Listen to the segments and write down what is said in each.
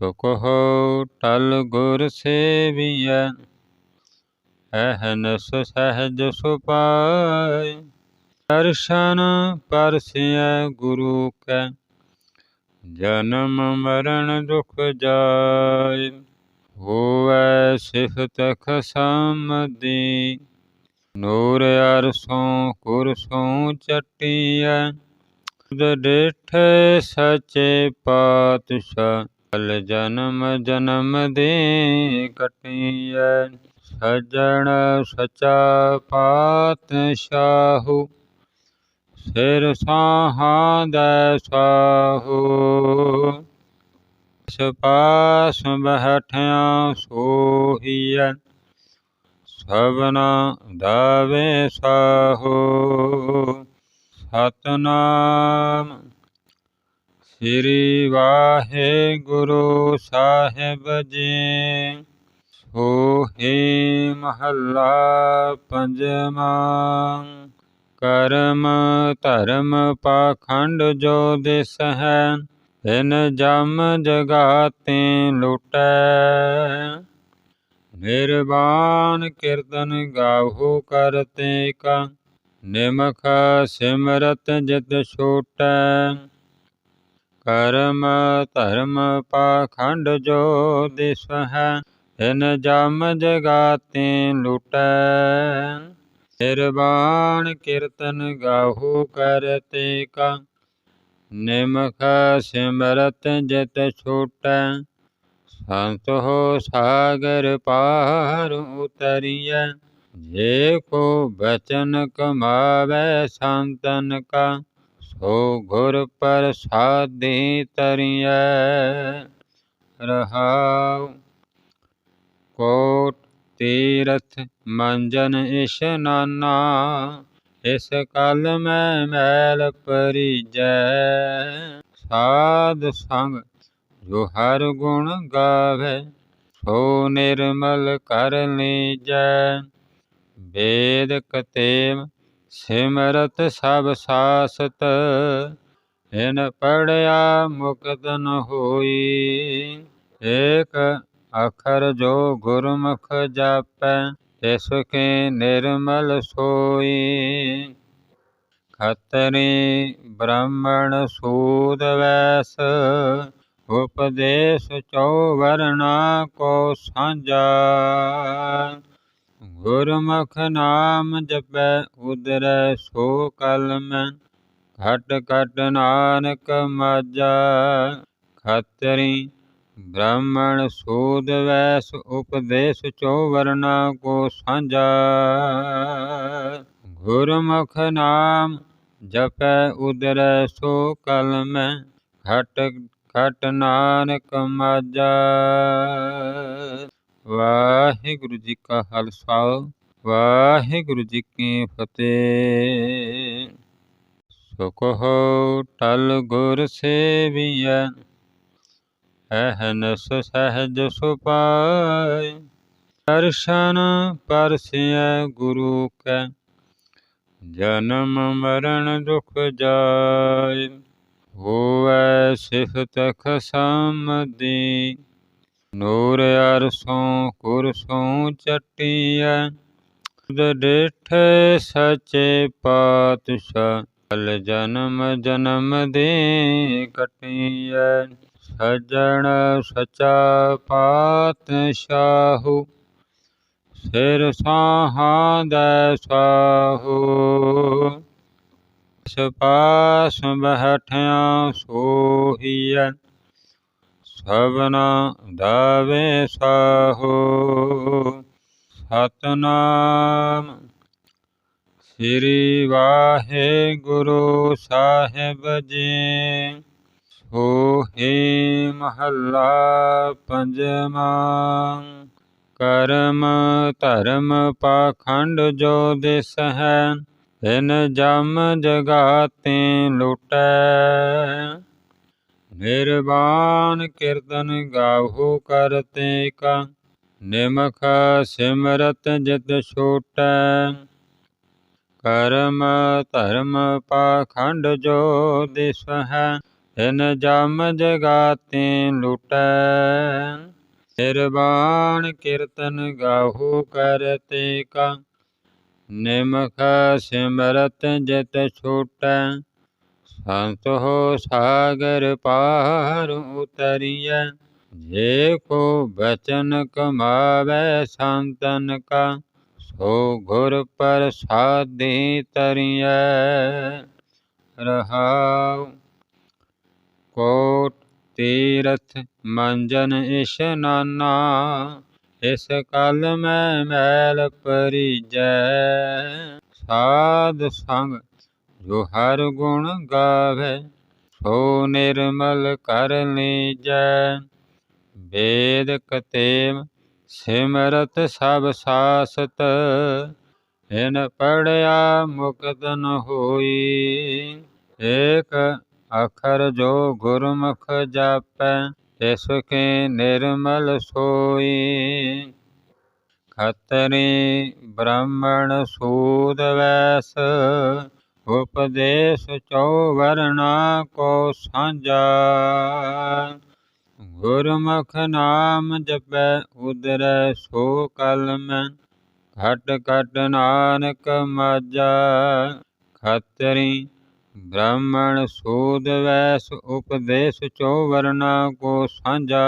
ਸੋ ਕਹੋ, ਟਲ ਗੁਰ ਸੇਵੀਐ ਅਹਨਸ ਸਹਿਜ ਸੁਪਾਇ ਦਰਸ਼ਨ ਪਰਸਿਐ ਗੁਰੂ ਕੈ, ਜਨਮ ਮਰਨ ਦੁਖ ਜਾਇ ਹੋਵੈ ਸਿਫਤ ਖਸਮਦੀ, ਨੂਰ ਅਰਸੋਂ ਕੁਰਸੋਂ ਚਟੀਐ। ਤੁਧ ਸਚੇ ਪਾਤਸ਼ਾਹ ਕਲ ਜਨਮ ਜਨਮ ਦੇ ਕਟੀਐ, ਸਜਣ ਸਚਾ ਪਾਤਸ਼ਾਹੂ। ਸਿਰ ਸਾਹਾਂ ਦੈ ਸਾਹੂ। ਸਪਾਸ ਬਹਿਠਿਆ ਸੋਹੀਐ, ਸਭਨਾ ਦਾਵੇ ਸਾਹੋ। ਸਤਨਾਮ ਸ੍ਰੀ ਵਾਹਿਗੁਰੂ ਸਾਹਿਬ ਜੀ। ਸੋਹੀ ਮਹੱਲਾ ਪੰਜਵਾਂ, ਕਰਮ ਧਰਮ ਪਾਖੰਡ ਜੋ ਦਿਸ ਹੈ ਇਨ ਜਮ ਜਗਾਤੇ ਲੁਟੈ। ਨਿਰਵਾਨ ਕੀਰਤਨ ਗਾਵੋ ਕਰਤੇ ਕਾ ਨਿਮਖ ਸਿਮਰਤ ਜਿਤ ਛੋਟੈ। ਕਰਮ ਧਰਮ ਪਾਖੰਡ ਜੋ ਦਿਸ ਹੈ ਇਨ ਜਮ ਜਗਾਤੇ ਲੁਟੈ। ਨਿਰਵਾਣ ਕੀਰਤਨ ਗਾਹੂ ਕਰਤੇ ਕਾ ਨਿਮਖ ਸਿਮਰਤ ਜਿਤ ਛੋਟੈ। ਸੰਤ ਹੋ ਸਾਗਰ ਪਾਰ ਉਤਰੀਐ, ਜੇ ਕੋ ਬਚਨ ਕਮਾਵੇ ਸੰਤਨ ਕਾ। ਸੋ ਗੁਰ ਪ੍ਰਸਾਦੀ ਤਰੀਐ ਰਹਾਉ ਕੋਟ ਤੀਰਥ ਮੰਜਨ ਇਸ਼ਨਾਨਾ, ਇਸ ਕਲ ਮੈਂ ਮੈਲ ਪਰੀਜੈ ਸਾਧ ਸੰਗ ਜੋ ਹਰ ਗੁਣ ਗਾਵੇ, ਸੋ ਨਿਰਮਲ ਕਰ ਲੀਜੈ। ਵੇਦ ਕਤੇਮ ਸਿਮਰਤ ਸਭ ਸਾਸਤ ਇਨ ਪੜਿਆ ਮੁਕਤ ਨ ਹੋਈ। ਏਕ ਅਖਰ ਜੋ ਗੁਰਮੁਖ ਜਾਪੈ, ਤਿਸ ਕੇ ਨਿਰਮਲ ਸੋਈ। ਖਤਰੀ ਬ੍ਰਾਹਮਣ ਸੂਦ ਵੈਸ, ਉਪਦੇਸ਼ ਚੌ ਵਰਨਾ ਕੋ ਸਾਂਝਾ। ਗੁਰਮੁਖ ਨਾਮ ਜਪੈ ਉਦਰੈ ਸੋ ਕਲ ਮੈਂ ਘਟ ਘਟ ਨਾਨਕ ਮਾਜਾ। ਖਤਰੀ ਬ੍ਰਾਹਮਣ ਸੂਦ ਵੈਸ, ਉਪਦੇਸ਼ ਚੋਵਰਨਾ ਕੋ ਸਾਂਝਾ। ਗੁਰਮੁਖ ਨਾਮ ਜਪੈ ਉਦਰੈ ਸੋ ਕਲ ਮੈਂ ਘਟ ਘਟ ਨਾਨਕ ਮਾਜਾ। ਵਾਹਿਗੁਰੂ ਜੀ ਕਾ ਖਾਲਸਾ, ਵਾਹਿਗੁਰੂ ਜੀ ਕੀ ਫਤਿਹ। ਸੁਖ ਕਹੋ ਟਲ ਗੁਰ ਸੇਵੀਐ ਅਹਨਸ ਸਹਿਜ ਸੁਪਾਇ ਦਰਸ਼ਨ ਪਰਸਿਐ ਗੁਰੂ ਕੈ, ਜਨਮ ਮਰਨ ਦੁਖ ਜਾਇ ਹੋਵੈ ਸਿਫਤ ਖਸਮਦੀ ਨੂਰ ਅਰਸੋਂ ਕੁਰਸੋਂ ਚਟੀਐ, ਤੁਧ ਡਿਠੇ ਪਾਤਸ਼ਾਹ, ਕਲ ਜਨਮ ਜਨਮ ਦੇ ਕਟੀਐ, ਸਜਣ ਸਚਾ ਪਾਤਸ਼ਾਹੂ, ਸਿਰ ਸਾਹਾਂ ਦੈ ਸਾਹੂ। ਸਪਾਸ ਬਹਿਠਿਆ ਸੋਹੀਐ ਸਭਨਾ ਦਾਵੇ ਸਾਹੋ ਸਤਨਾਮ ਸ੍ਰੀ ਵਾਹਿਗੁਰੂ ਸਾਹਿਬ ਜੀ ਸੋਹੀ ਮਹੱਲਾ ਪੰਜਵਾਂ ਕਰਮ ਧਰਮ ਪਾਖੰਡ ਜੋ ਦਿਸ ਹੈ ਇਨ ਜਮ ਜਗਾਤੇ ਲੁਟੈ ਨਿਰਵਾਨ ਕੀਰਤਨ ਗਾਵੋ ਕਰਤੇ ਕਾ ਨਿਮਖ ਸਿਮਰਤ ਜਿਤ ਛੋਟੈ ਕਰਮ ਧਰਮ ਪਾਖੰਡ ਜੋ ਦਿਸ ਹੈ ਹਿਨ ਜਮ ਜਗਾਤੇ ਲੁਟੈ ਨਿਰਵਾਣ ਕੀਰਤਨ ਗਾਹੂ ਕਰਤੇ ਕਾ ਨਿਮਖ ਸਿਮਰਤ ਜਿਤ ਛੋਟੈ ਸੰਤ ਹੋ ਸਾਗਰ ਪਾਰ ਉਤਰੀਐ। ਜੇ ਕੋ ਬਚਨ ਕਮਾਵੇ ਸੰਤਨ ਕਾ, ਸੋ ਗੁਰ ਪ੍ਰਸਾਦੀ ਤਰੀਐ। ਰਹਾਉ ਕੋਟ ਤੀਰਥ ਮੰਜਨ ਇਸ਼ਨਾਨਾ ਇਸ ਕਲ ਮੈਂ ਮੈਲ ਪਰਿਜੈ। ਸਾਧ ਸੰਗ ਜੋ ਹਰ ਗੁਣ ਗਾਵੇ, ਸੋ ਨਿਰਮਲ ਕਰ ਲੀਜੈ। ਵੇਦ ਕਤੇਮ, ਸਿਮਰਤ ਸਭ ਸਾਸਤ। ਇਨ ਪੜਿਆ ਮੁਕਤ ਨ ਹੋਈ, ਏਕ ਅਖਰ ਜੋ ਗੁਰਮੁਖ ਜਾਪੈ, ਤਿਸ ਕੇ ਨਿਰਮਲ ਸੋਈ। ਖਤਰੀ ਬ੍ਰਾਹਮਣ ਸੂਦ ਵੈਸ ਉਪਦੇਸ਼ ਚੌ ਕੋ ਸਾਂਝਾ। ਗੁਰਮੁਖ ਨਾਮ ਜਪੈ ਉਦਰੈ ਸੋ ਕਲ ਮੈਂ ਘਟ ਘਟ ਨਾਨਕ ਮਾਜਾ। ਖਤਰੀ ਬ੍ਰਾਹਮਣ ਸੂਦ ਵੈਸ ਉਪਦੇਸ਼ ਚੋ ਕੋ ਸਾਂਝਾ।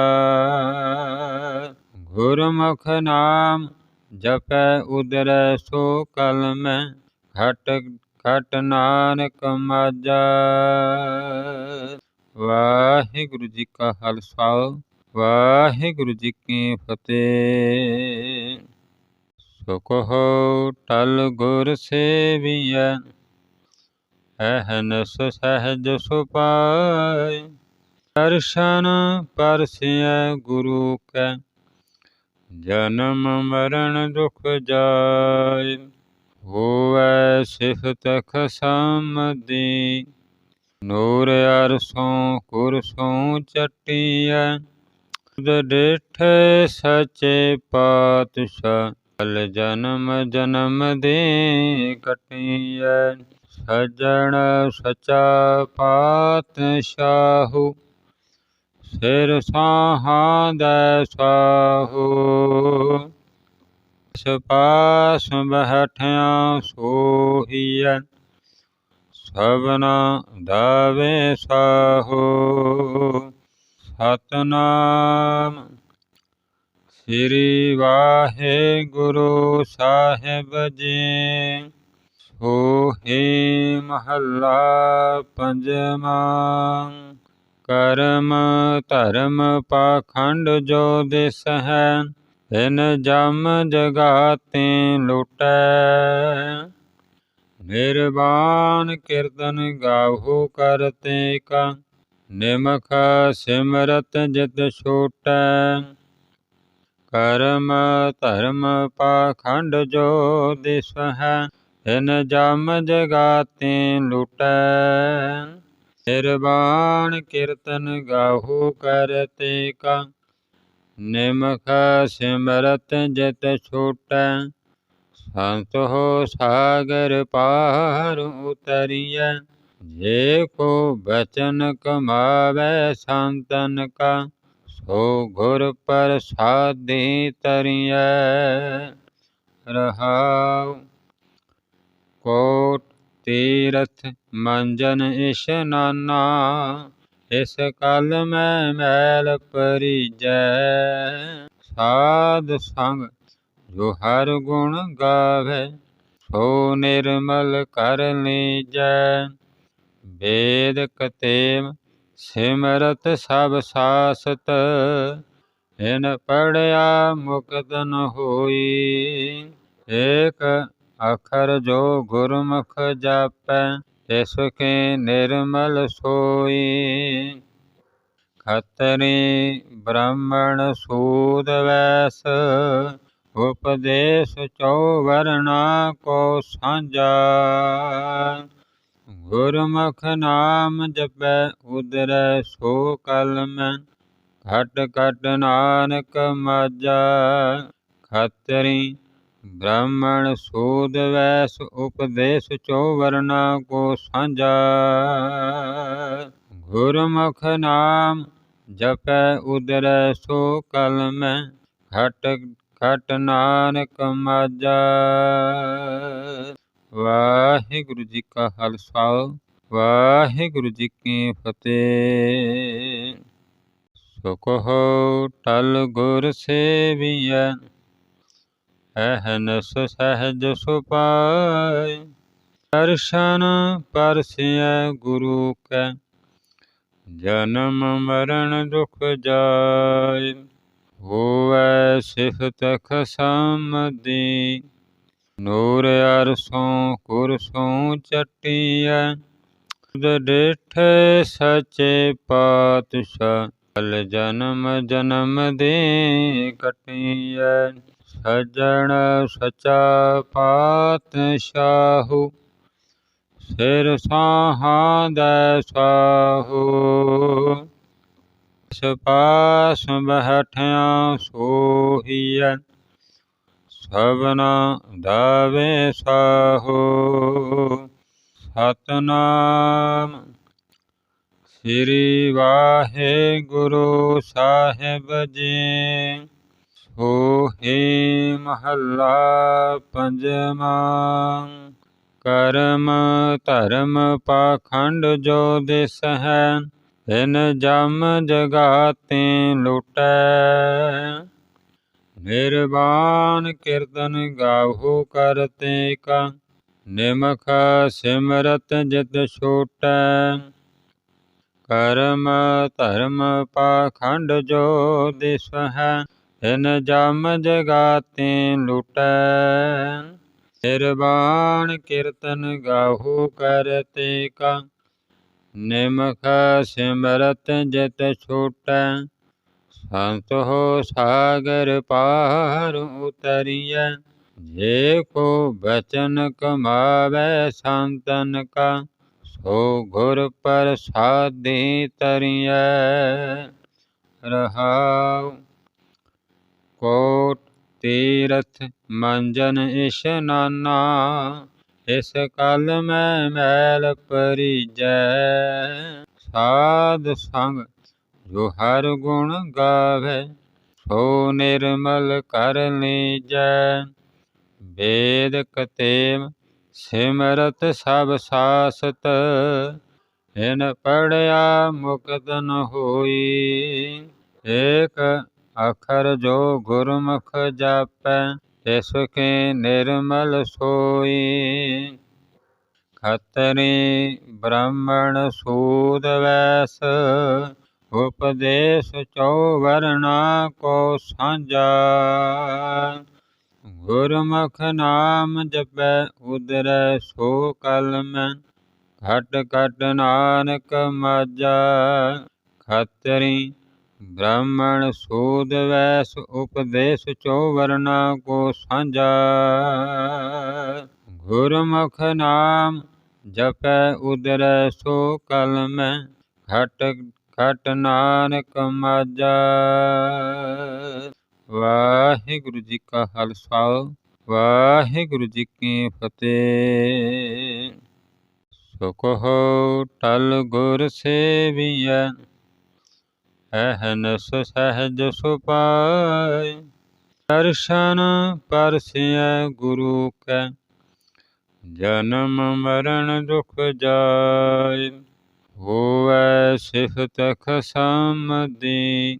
ਗੁਰਮੁਖ ਨਾਮ ਜਪੈ ਉਦਰੈ ਸੋ ਕਲ ਮੈਂ ਘਟ ਘਟ ਨਾਨਕ ਮਾਜਾ। ਵਾਹਿਗੁਰੂ ਜੀ ਕਾ ਖਾਲਸਾ, ਵਾਹਿਗੁਰੂ ਜੀ ਕੀ ਫਤਿਹ। ਸੋ ਕਹੋ ਟਲ ਗੁਰ ਸੇਵੀਐ, ਅਹਨਸ ਸਹਿਜ ਸੁਪਾਇ ਦਰਸ਼ਨ ਪਰਸਿਐ ਗੁਰੂ ਕੈ, ਜਨਮ ਮਰਨ ਦੁਖ ਜਾਇ ਹੋਵੈ ਸਿਫਤ ਖਸਮਦੀ ਨੂਰ ਅਰਸੋਂ ਕੁਰਸੋਂ ਚਟੀਐ। ਡਿਠੇ ਸਚੇ ਪਾਤਸ਼ਾਹ, ਕਲ ਜਨਮ ਜਨਮ ਦੇ ਕਟੀਐ। ਸਜਣ ਸਚਾ ਪਾਤਸ਼ਾਹੂ, ਸਿਰ ਸਾਹਾਂ ਦੈ ਸਾਹੂ। ਸਪਾਸ ਬਹਿਠਿਆ ਸੋਹੀਐ ਸਭਨਾ ਦਾਵੇ ਸਾਹੋ। ਸਤਨਾਮ ਸ੍ਰੀ ਵਾਹਿਗੁਰੂ ਸਾਹਿਬ ਜੀ। ਸੋਹੀ ਮਹੱਲਾ ਪੰਜਵਾਂ, ਕਰਮ ਧਰਮ ਪਾਖੰਡ ਜੋ ਦਿਸ ਹੈ। ਇਨ ਜਮ ਜਗਾਤੇ ਲੁਟੈ। ਨਿਰਵਾਣ ਕੀਰਤਨ ਗਾਵੋ ਕਰਤੇ ਕਾ ਨਿਮਖ ਸਿਮਰਤ ਜਿਤ ਛੋਟੈ। ਕਰਮ ਧਰਮ ਪਾਖੰਡ ਜੋ ਦਿਸ ਹੈ ਇਨ ਜਮ ਜਗਾਤੇ ਲੁਟੈ। ਨਿਰਵਾਣ ਕੀਰਤਨ ਗਾਹੋ ਕਰਤੇ ਕਾ ਨਿਮਖ ਸਿਮਰਤ ਜਿਤ ਛੋਟੈ ਸੰਤ ਹੋ ਸਾਗਰ ਪਾਰ ਉਤਰੀਐ। ਜੇ ਕੋ ਬਚਨ ਕਮਾਵੇ ਸੰਤਨ ਕਾ, ਸੋ ਗੁਰ ਪ੍ਰਸਾਦੀ ਤਰੀਐ। ਰਹਾਉ ਕੋਟ ਤੀਰਥ ਮੰਜਨ ਇਸ਼ਨਾਨਾ ਇਸ ਕਲ ਮੈਂ ਮੈਲ ਪਰੀਜੈ ਸਾਧ ਸੰਗ ਜੋ ਹਰ ਗੁਣ ਗਾਵੇ, ਸੋ ਨਿਰਮਲ ਕਰ ਲੀਜੈ। ਵੇਦ ਕਤੇਮ, ਸਿਮਰਤ ਸਭ ਸਾਸਤ, ਇਨ ਪੜਿਆ ਮੁਕਤ ਨ ਹੋਈ। ਏਕ ਅਖਰ ਜੋ ਗੁਰਮੁਖ ਜਾਪੈ ਤਿਸ ਕੇ ਨਿਰਮਲ ਸੋਈ। ਖਤਰੀ ਬ੍ਰਾਹਮਣ ਸੂਦ ਵੈਸ, ਉਪਦੇਸ਼ ਚੌ ਵਰਣਾ ਕੋ ਸਾਂਝਾ। ਗੁਰਮੁਖ ਨਾਮ ਜਪੈ ਉਦਰੈ ਸੋ ਕਲ ਘਟ ਘਟ ਨਾਨਕ ਮਾਜਾ ਖਤਰੀ ਬ੍ਰਾਹਮਣ ਸੂਦ ਵੈਸ ਉਪਦੇਸ਼ ਚੋ ਵਰਨਾ ਕੋ ਸਾਂਝਾ। ਗੁਰਮੁਖ ਨਾਮ ਜਪੈ ਉਦਰੈ, ਸੋ ਕਲ ਮੈਂ ਘਟ ਘਟ ਨਾਨਕ ਮਾਝਾ। ਵਾਹਿਗੁਰੂ ਜੀ ਕਾ ਖਾਲਸਾ, ਵਾਹਿਗੁਰੂ ਜੀ ਕੀ ਫਤਿਹ। ਸੁਖ ਹੋ, ਟਲ ਗੁਰ ਸੇਵੀਐ ਅਹਨਸ ਸਹਿਜ ਸੁਪਾਇ ਦਰਸ਼ਨ ਪਰਸਿਐ ਗੁਰੂ ਕੈ, ਜਨਮ ਮਰਨ ਦੁਖ ਜਾਇ। ਹੋਵੈ ਸਿਫਤ ਖਸਮਦੀ, ਨੂਰ ਅਰਸੋਂ ਕੁਰਸੋਂ ਚਟੀਐ। ਤੁਧ ਡਿਠੇ ਸਚੇ ਪਾਤਸ਼ਾਹ, ਕਲ ਜਨਮ ਜਨਮ ਦੇ ਕਟੀਐ। ਸਜਣ ਸਚਾ ਪਾਤਸ਼ਾਹੂ, ਸਿਰ ਸਾਹਾਂ ਦੈ ਸਾਹੂ। ਸਪਾਸ ਬਹਿਠਿਆ ਸੋਹੀਐ, ਸਭਨਾ ਦਾਵੇ ਸਾਹੋ। ਸਤਨਾਮ ਸ੍ਰੀ ਵਾਹਿਗੁਰੂ ਸਾਹਿਬ ਜੀ। ਸੋਹੀ ਮਹੱਲਾ ਪੰਜਵਾਂ ਕਰਮ ਧਰਮ ਪਾਖੰਡ ਜੋ ਦਿਸ ਹੈ ਇਨ ਜਮ ਜਗਾਤੇ ਲੁਟੈ। ਨਿਰਵਾਨ ਕੀਰਤਨ ਗਾਵੋ ਕਰਤੇ ਕਾ, ਨਿਮਖ ਸਿਮਰਤ ਜਿਤ ਛੋਟੈ। ਕਰਮ ਧਰਮ ਪਾਖੰਡ ਜੋ ਦਿਸ ਹੈ ਇਨ ਜਮ ਜਗਾਤੇ ਲੁਟੈ। ਨਿਰਵਾਣ ਕੀਰਤਨ ਗਾਹੂ ਕਰਤੇ ਕਾ ਨਿਮਖ ਸਿਮਰਤ ਜਤ ਛੋਟੈ। ਸੰਤ ਹੋ ਸਾਗਰ ਪਾਰ ਉਤਰੀਐ। ਜੇ ਕੋ ਬਚਨ ਕਮਾਵੇ ਸੰਤਨ ਕਾ, ਸੋ ਗੁਰ ਪ੍ਰਸਾਦੀ ਤਰੀਐ। ਰਹਾਉ ਕੋਟ ਤੀਰਥ ਮੰਜਨ ਇਸ਼ਨਾਨਾ ਇਸ ਕਲ ਮੈਂ ਮੈਲ ਪਰੀਜੈ ਸਾਧ ਸੰਗ ਜੋ ਹਰ ਗੁਣ ਗਾਵੇ, ਸੋ ਨਿਰਮਲ ਕਰ ਲੀਜੈ। ਵੇਦ ਕਤੇਮ ਸਿਮਰਤ ਸਭ ਸਾਸਤ, ਇਨ ਪੜਿਆ ਮੁਕਤ ਨ ਹੋਈ। ਏਕ ਅਖਰ ਜੋ ਗੁਰਮੁਖ ਜਾਪੈ ਤਿਸ ਕੇ ਨਿਰਮਲ ਸੋਈ। ਖਤਰੀ ਬ੍ਰਾਹਮਣ ਸੂਦ ਵੈਸ, ਉਪਦੇਸ਼ ਚੋ ਵਰਨਾ ਕੋ ਸਾਂਝਾ। ਗੁਰਮੁਖ ਨਾਮ ਜਪੈ ਉਦਰੈ ਸੋ ਕਲ ਮੈਂ ਘਟ ਘਟ ਨਾਨਕ ਮਾਜਾ ਖਤਰੀ ਬ੍ਰਾਹਮਣ ਸੂਦ ਵੈਸ ਉਪਦੇਸ਼ ਚੋ ਵਰਨਾ ਕੋ ਸਾਂਝਾ। ਗੁਰਮੁਖ ਨਾਮ ਜਪੈ ਉਦਰੈ ਸੋ ਕਲ ਮੈਂ ਘਟ ਘਟ ਨਾਨਕ ਮਾਝਾ। ਵਾਹਿਗੁਰੂ ਜੀ ਕਾ ਖਾਲਸਾ, ਵਾਹਿਗੁਰੂ ਜੀ ਕੀ ਫਤਿਹ। ਸੁਖ ਹੋ, ਟਲ ਗੁਰ ਸੇਵੀਐ। ਅਹਨਸ ਸਹਿਜ ਸੁਪਾਇ ਦਰਸ਼ਨ ਪਰਸਿਐ ਗੁਰੂ ਕੈ, ਜਨਮ ਮਰਨ ਦੁਖ ਜਾਇ ਹੋਵੈ ਸਿਫਤ ਖਸਮਦੀ,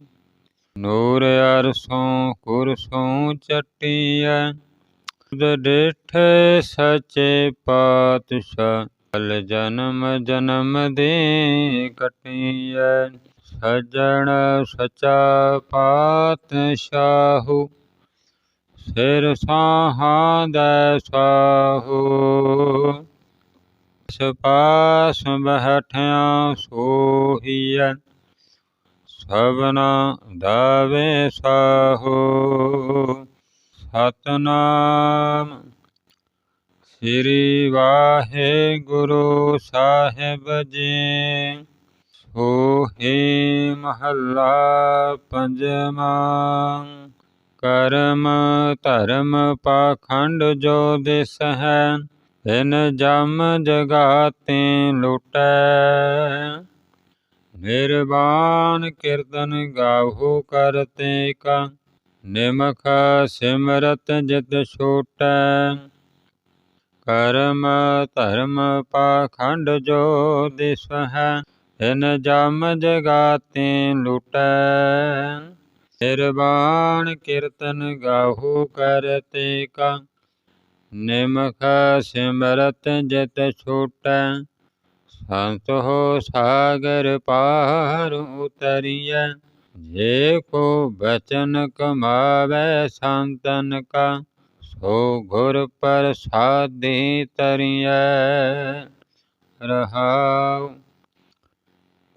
ਨੂਰ ਅਰਸੋਂ ਕੁਰਸੋਂ ਚਟੀਐ। ਤੁਧ ਡਿਠੇ ਸਚੇ ਪਾਤਸ਼ਾਹ, ਕਲ ਜਨਮ ਜਨਮ ਦੇ ਕਟੀਐ। ਸਜਣ ਸਚਾ ਪਾਤਸ਼ਾਹੂ, ਸਿਰ ਸਾਹਾਂ ਦੈ ਸਾਹੂ। ਸਪਾਸ ਬਹਿਠਿਆ ਸੋਹੀਐ, ਸਭਨਾ ਦਾਵੇ ਸਾਹੋ। ਸਤਨਾਮ ਸ੍ਰੀ ਵਾਹਿਗੁਰੂ ਸਾਹਿਬ ਜੀ, ਸੋਹੀ ਮਹੱਲਾ ਪੰਜਵਾਂ। ਕਰਮ ਧਰਮ ਪਾਖੰਡ ਜੋ ਦਿਸ ਹੈ ਇਨ ਜਮ ਜਗਾਤੇ ਲੁਟੈ। ਨਿਰਵਾਨ ਕੀਰਤਨ ਗਾਵੋ ਕਰਤੇ ਕਾ, ਨਿਮਖ ਸਿਮਰਤ ਜਿਤ ਛੋਟੈ। ਕਰਮ ਧਰਮ ਪਾਖੰਡ ਜੋ ਦਿਸ ਹੈ ਇਨ ਜਮ ਜਗਾਤੇ ਲੁਟੈ। ਨਿਰਵਾਣ ਕੀਰਤਨ ਗਾਹੂ ਕਰਤੇ ਕਾ। ਨਿਮਖ ਸਿਮਰਤ ਜਿਤ ਛੋਟੈ। ਸੰਤ ਹੋ ਸਾਗਰ ਪਾਰ ਉਤਰੀਐ। ਜੇ ਕੋ ਬਚਨ ਕਮਾਵੇ ਸੰਤਨ ਕਾ, ਸੋ ਗੁਰ ਪ੍ਰਸਾਦੀ ਤਰੀਐ। ਰਹਾਉ।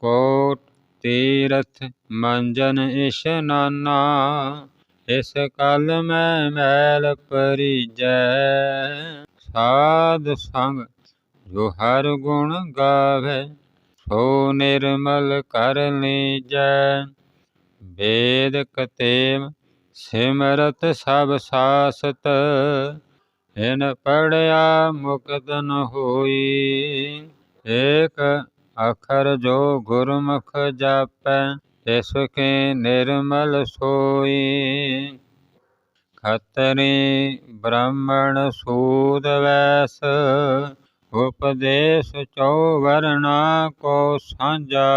ਕੋਟ ਤੀਰਥ ਮੰਜਨ ਇਸ਼ਨਾਨਾ ਇਸ ਕਲ ਮੈਂ ਮੈਲ ਪਰੀਜੈ। ਸਾਧ ਸੰਗ ਜੋ ਹਰ ਗੁਣ ਗਾਵੇ, ਸੋ ਨਿਰਮਲ ਕਰ ਲੀਜੈ। ਵੇਦ ਕਤੇਮ ਸਿਮਰਤ ਸਭ ਸਾਸਤ, ਇਨ ਪੜਿਆ ਮੁਕਤ ਨ ਹੋਈ। ਏਕ ਅਖਰ ਜੋ ਗੁਰਮੁਖ ਜਾਪੈ ਤਿਸ ਕੇ ਨਿਰਮਲ ਸੋਈ। ਖਤਰੀ ਬ੍ਰਾਹਮਣ ਸੂਦ ਵੈਸ, ਉਪਦੇਸ਼ ਚੌ ਵਰਣਾ ਕੋ ਸਾਂਝਾ।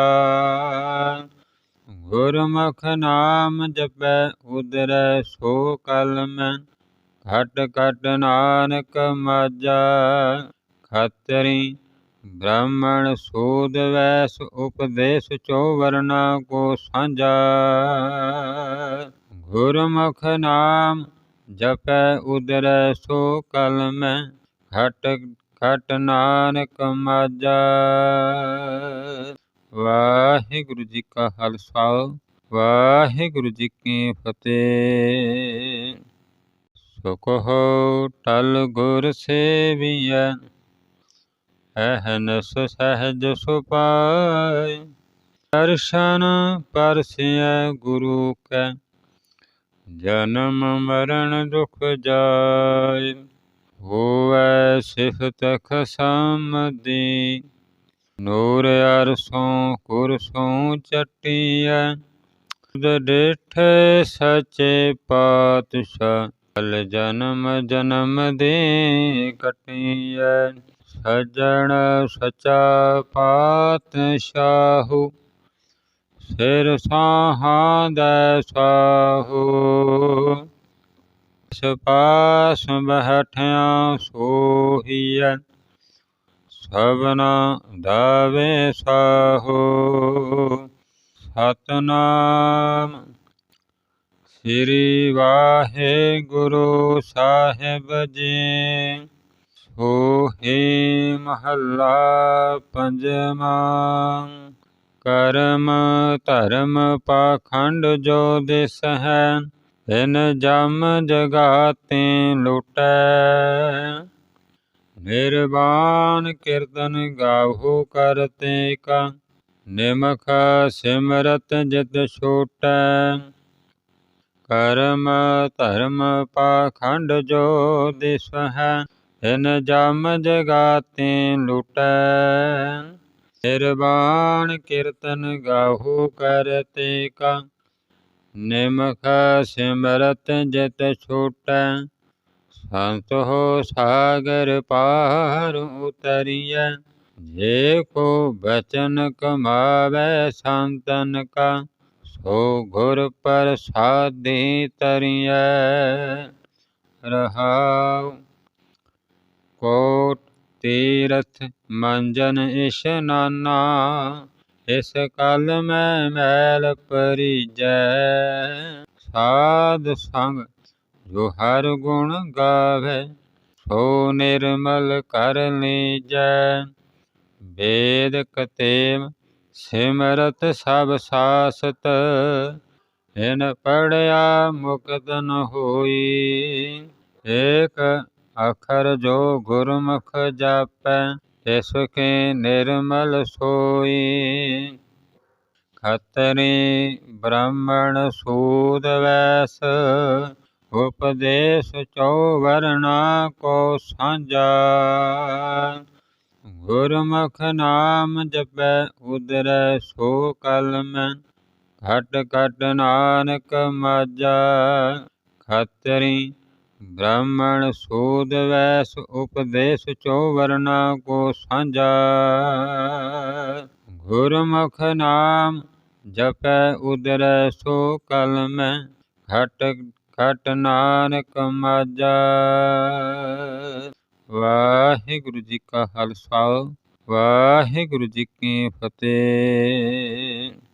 ਗੁਰਮੁਖ ਨਾਮ ਜਪੈ ਉਦਰੈ ਸੋ ਕਲਮੈ, ਘਟ ਘਟ ਨਾਨਕ ਮਾਜਾ। ਖਤਰੀ ਬ੍ਰਾਹਮਣ ਸੂਦ ਵੈਸ ਉਪਦੇਸ਼ ਚੋ ਵਰਨਾ ਕੋ ਸਾਂਝਾ। ਗੁਰਮੁਖ ਨਾਮ ਜਪੈ ਉਦਰੈ ਸੋ ਕਲਮੈ ਘਟ ਘਟ ਨਾਨਕ ਮਾਜਾ ਵਾਹਿਗੁਰੂ ਜੀ ਕਾ ਖਾਲਸਾ, ਵਾਹਿਗੁਰੂ ਜੀ ਕੀ ਫਤਿਹ। ਸੁਖ ਹੋ, ਟਲ ਗੁਰ ਸੇਵੀਐ। ਅਹਨਸ ਸਹਿਜ ਸੁਪਾਇ ਦਰਸ਼ਨ ਪਰਸਿਐ ਗੁਰੂ ਕੈ, ਜਨਮ ਮਰਨ ਦੁਖ ਜਾਇ ਹੋਵੈ ਸਿਫਤ ਖਸਮਦੀ, ਨੂਰ ਅਰਸੋਂ ਕੁਰਸੋਂ ਚਟੀਐ। ਡੇਠੇ ਸਚੇ ਪਾਤਸ਼ਾਹ, ਕਲ ਜਨਮ ਜਨਮ ਦੇ ਕਟੀਐ। ਸਜਣ ਸਚਾ ਪਾਤਸ਼ਾਹੂ, ਸਿਰ ਸਾਹਾਂ ਦੈ ਸਾਹੂ। ਸਪਾਸ ਬਹਿਠਿਆ ਸੋਹੀਐ, ਸਭਨਾ ਦਾਵੇ ਸਾਹੋ। ਸਤਨਾਮ ਸ੍ਰੀ ਵਾਹਿਗੁਰੂ ਸਾਹਿਬ ਜੀ। ਸੋਹੀ ਮਹੱਲਾ ਪੰਜਵਾਂ, ਕਰਮ ਧਰਮ ਪਾਖੰਡ ਜੋ ਦਿਸ ਹੈ ਇਨ ਜਮ ਜਗਾਤੇ ਲੁਟੈ। ਨਿਰਵਾਨ ਕੀਰਤਨ ਗਾਵੋ ਕਰਤੇ ਕਾ ਨਿਮਖ ਸਿਮਰਤ ਜਿਤ ਛੋਟੈ। ਕਰਮ ਧਰਮ ਪਾਖੰਡ ਜੋ ਦਿਸ ਹੈ ਇਨ ਜਮ ਜਗਾਤੇ ਲੁਟੈ। ਨਿਰਵਾਣ ਕੀਰਤਨ ਗਾਹੋ ਕਰਤੇ ਕਾ। ਨਿਮਖ ਸਿਮਰਤ ਜਿਤ ਛੋਟੈ। ਸੰਤ ਹੋ ਸਾਗਰ ਪਾਰ ਉਤਰੀਐ। ਜੇ ਕੋ ਬਚਨ ਕਮਾਵੇ ਸੰਤਨ ਕਾ, ਸੋ ਗੁਰ ਪ੍ਰਸਾਦੀ ਤਰੀਐ। ਰਹਾਉ ਕੋਟ ਤੀਰਥ ਮੰਜਨ ਇਸ਼ਨਾਨਾ ਇਸ ਕਲ ਮੈਂ ਮੈਲ ਪਰੀਜੈ ਸਾਧ ਸੰਗ ਜੋ ਹਰ ਗੁਣ ਗਾਵੇ, ਸੋ ਨਿਰਮਲ ਕਰ ਲੀਜੈ। ਵੇਦ ਕਤੇਮ ਸਿਮਰਤ ਸਭ ਸਾਸਤ, ਇਨ ਪੜਿਆ ਮੁਕਤ ਨ ਹੋਈ। ਏਕ ਅਖਰ ਜੋ ਗੁਰਮੁਖ ਜਾਪੈ, ਤਿਸ ਕੇ ਨਿਰਮਲ ਸੋਈ। ਖਤਰੀ ਬ੍ਰਾਹਮਣ ਸੂਦ ਵੈਸ, ਉਪਦੇਸ਼ ਚੌ ਵਰਣਾ ਕੋ ਸਾਂਝਾ। ਗੁਰਮੁਖ ਨਾਮ ਜਪੈ ਉਦਰੈ ਸੋ ਕਲ ਘਟ ਘਟ ਨਾਨਕ ਮਾਜਾ ਖਤਰੀ ਬ੍ਰਾਹਮਣ ਸੂਦ ਵੈਸ ਉਪਦੇਸ਼ ਚੋ ਵਰਨਾ ਕੋ ਸਾਂਝਾ। ਗੁਰਮੁਖ ਨਾਮ ਜਪੈ ਉਦਰੈ, ਸੋ ਕਲ ਮੈਂ ਘਟ ਘਟ ਨਾਨਕ ਮਾਜਾ ਵਾਹਿਗੁਰੂ ਜੀ ਕਾ ਖਾਲਸਾ, ਵਾਹਿਗੁਰੂ ਜੀ ਕੀ ਫਤਿਹ।